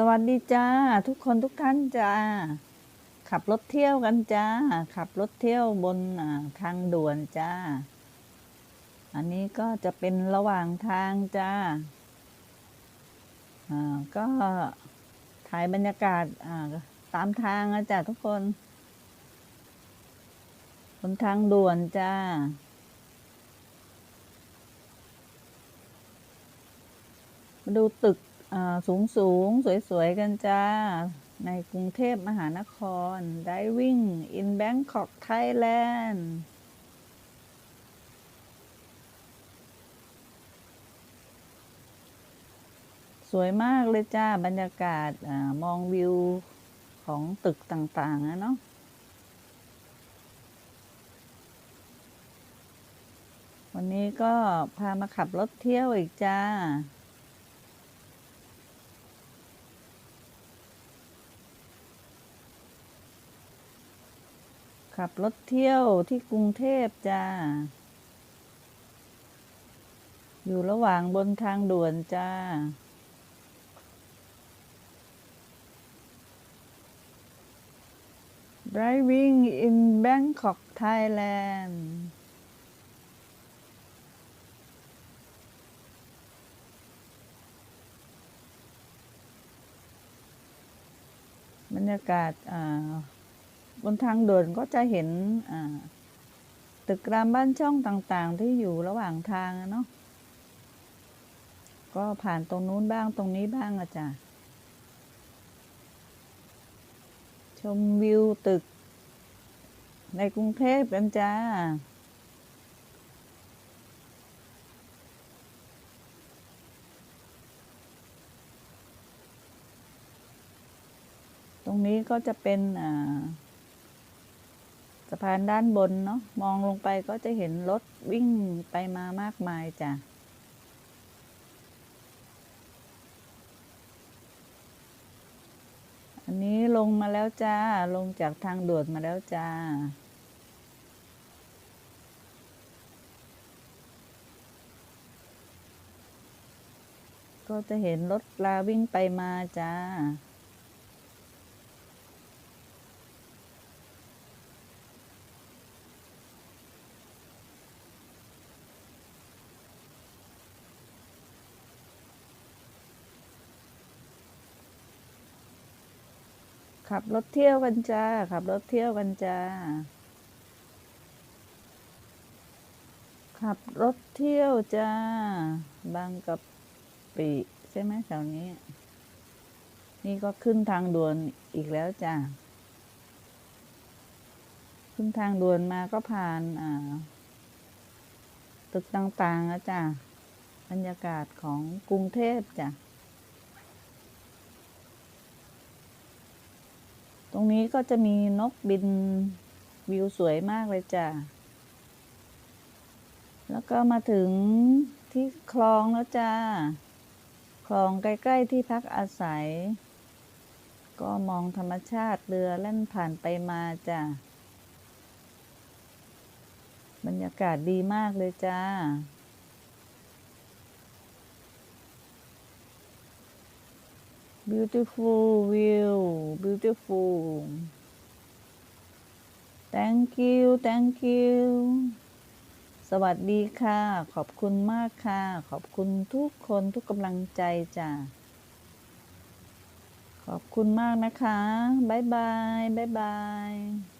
สวัสดีจ้า ทุกคนทุกท่านจ้า ขับรถเที่ยวกันจ้า ขับรถเที่ยวบนทางด่วนจ้า อันนี้ก็จะเป็นระหว่างทางจ้าอ่าก็ถ่ายบรรยากาศตามทางนะจ้าทุกคน บนทางด่วนจ้ามาดูตึก สูงสูงสวย ๆ กันจ้า ในกรุงเทพมหานคร Diving in Bangkok Thailand สวยมากเลยจ้า บรรยากาศอามองวิวของตึกต่าง ๆ นะเนาะวันนี้ก็พามาขับรถเที่ยวอีกจ้า ขับรถเที่ยวที่กรุงเทพจ้า อยู่ระหว่างบนทางด่วนจ้า Driving in Bangkok Thailand บรรยากาศอ่า บนทางเด่วนก็จะเห็นตึกรามบ้านช่องต่างๆ ที่อยู่ระหว่างทางเนาะก็ผ่านตรงนู้นบ้างตรงนี้บ้างอะจ้ะชมวิวตึก ในกรุงเทพกันจ้าตรงนี้ก็จะเป็นอ่า สะพานด้านบนเนาะมองลงไปก็จะเห็นรถวิ่งไปมามากมายจ้ะอันนี้ลงมาแล้วจ้า ลงจากทางด่วนมาแล้วจ้า ก็จะเห็นรถลาวิ่งไปมาจ้า ขับรถเที่ยวกันจ้า ขับรถเที่ยวกันจ้า ขับรถเที่ยวจ้า บางกะปิใช่ไหมแถวนี้ นี่ก็ขึ้นทางด่วนอีกแล้วจ้า ขึ้นทางด่วนมาก็ผ่านอ่าตึกต่างๆนะจ้าบรรยากาศของกรุงเทพจ้ะ ตรงนี้ก็จะมีนกบินวิวสวยมากเลยจ้ะ แล้วก็มาถึงที่คลองแล้วจ้า คลองใกล้ ๆ ที่พักอาศัย ก็มองธรรมชาติเรือแล่นผ่านไปมาจ้ะ บรรยากาศดีมากเลยจ้า beautiful view beautiful thank you thank you สวัสดีค่ะ ขอบคุณมากค่ะ ขอบคุณทุกคนทุกกำลังใจจ้ะ ขอบคุณมากนะคะ บ๊ายบาย บ๊ายบาย